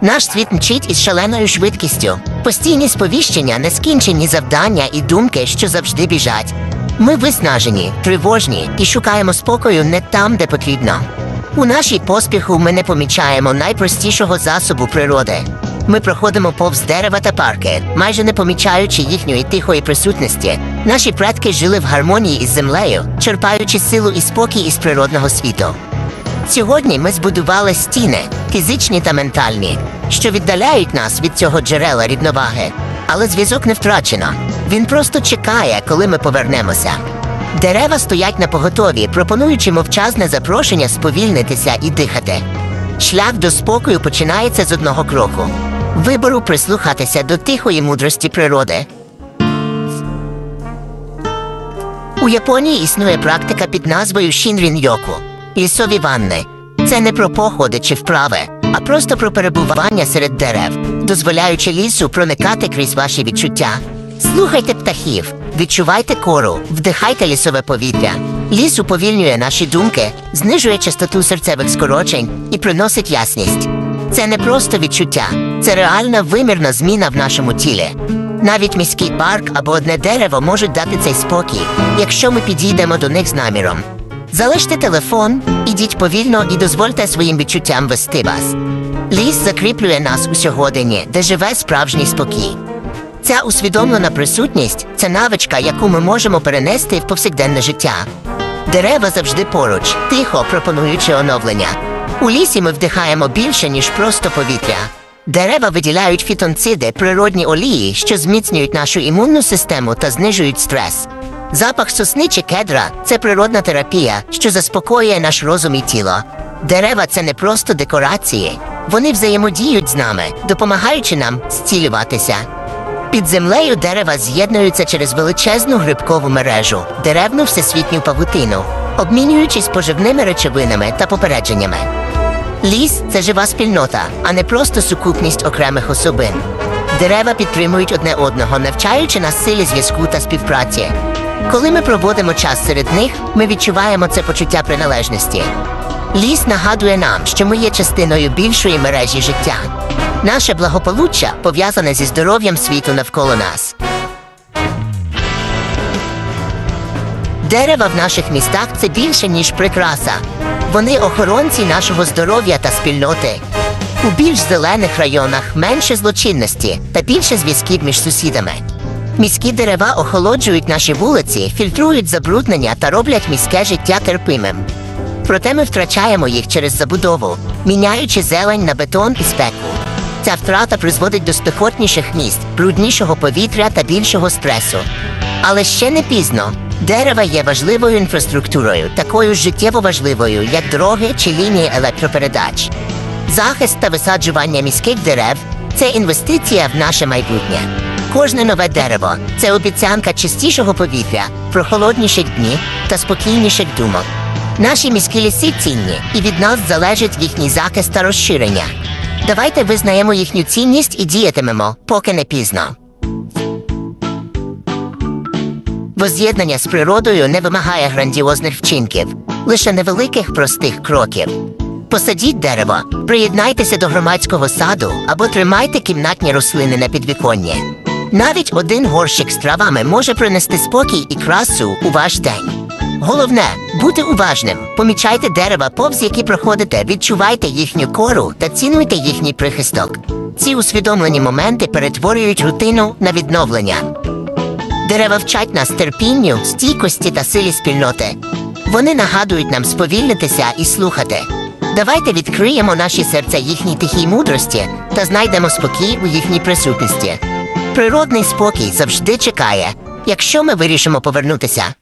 Наш світ мчить із шаленою швидкістю. Постійні сповіщення, нескінчені завдання і думки, що завжди біжать. Ми виснажені, тривожні і шукаємо спокою не там, де потрібно. У нашій поспіху ми не помічаємо найпростішого засобу природи. Ми проходимо повз дерева та парки, майже не помічаючи їхньої тихої присутності. Наші предки жили в гармонії із землею, черпаючи силу і спокій із природного світу. Сьогодні ми збудували стіни, фізичні та ментальні, що віддаляють нас від цього джерела рівноваги. Але зв'язок не втрачено. Він просто чекає, коли ми повернемося. Дерева стоять на поготові, пропонуючи мовчазне запрошення сповільнитися і дихати. Шлях до спокою починається з одного кроку вибору прислухатися до тихої мудрості природи. У Японії існує практика під назвою Шінрін-йоку – лісові ванни. Це не про походи чи вправи, а просто про перебування серед дерев, дозволяючи лісу проникати крізь ваші відчуття. Слухайте птахів, відчувайте кору, вдихайте лісове повітря. Ліс уповільнює наші думки, знижує частоту серцевих скорочень і приносить ясність. Це не просто відчуття, це реальна вимірна зміна в нашому тілі. Навіть міський парк або одне дерево можуть дати цей спокій, якщо ми підійдемо до них з наміром. Залиште телефон, ідіть повільно і дозвольте своїм відчуттям вести вас. Ліс закріплює нас у сьогоденні, де живе справжній спокій. Ця усвідомлена присутність це навичка, яку ми можемо перенести в повсякденне життя. Дерева завжди поруч, тихо пропонуючи оновлення. У лісі ми вдихаємо більше, ніж просто повітря. Дерева виділяють фітонциди, природні олії, що зміцнюють нашу імунну систему та знижують стрес. Запах сосни чи кедра це природна терапія, що заспокоює наш розум і тіло. Дерева це не просто декорації, вони взаємодіють з нами, допомагаючи нам зцілюватися. Під землею дерева з'єднуються через величезну грибкову мережу, деревну всесвітню павутину, обмінюючись поживними речовинами та попередженнями. Ліс це жива спільнота, а не просто сукупність окремих особин. Дерева підтримують одне одного, навчаючи нас силі зв'язку та співпраці. Коли ми проводимо час серед них, ми відчуваємо це почуття приналежності. Ліс нагадує нам, що ми є частиною більшої мережі життя. Наше благополуччя пов'язане зі здоров'ям світу навколо нас. Дерева в наших містах це більше, ніж прикраса. Вони охоронці нашого здоров'я та спільноти. У більш зелених районах менше злочинності та більше зв'язків між сусідами. Міські дерева охолоджують наші вулиці, фільтрують забруднення та роблять міське життя терпимим. Проте ми втрачаємо їх через забудову, міняючи зелень на бетон і спеку. Ця втрата призводить до спекотніших міст, бруднішого повітря та більшого стресу. Але ще не пізно. Дерева є важливою інфраструктурою, такою життєво важливою, як дороги чи лінії електропередач. Захист та висаджування міських дерев це інвестиція в наше майбутнє. Кожне нове дерево це обіцянка чистішого повітря, прохолодніших днів та спокійніших думок. Наші міські ліси цінні, і від нас залежить їхній захист та розширення. Давайте визнаємо їхню цінність і діятимемо, поки не пізно. Воз'єднання з природою не вимагає грандіозних вчинків, лише невеликих простих кроків. Посадіть дерево, приєднайтеся до громадського саду або тримайте кімнатні рослини на підвіконні. Навіть один горщик з травами може принести спокій і красу у ваш день. Головне бути уважним, помічайте дерева, повз які проходите, відчувайте їхню кору та цінуйте їхній прихисток. Ці усвідомлені моменти перетворюють рутину на відновлення. Дерева вчать нас терпінню, стійкості та силі спільноти. Вони нагадують нам сповільнитися і слухати. Давайте відкриємо наші серця їхній тихій мудрості та знайдемо спокій у їхній присутності. Природний спокій завжди чекає, якщо ми вирішимо повернутися.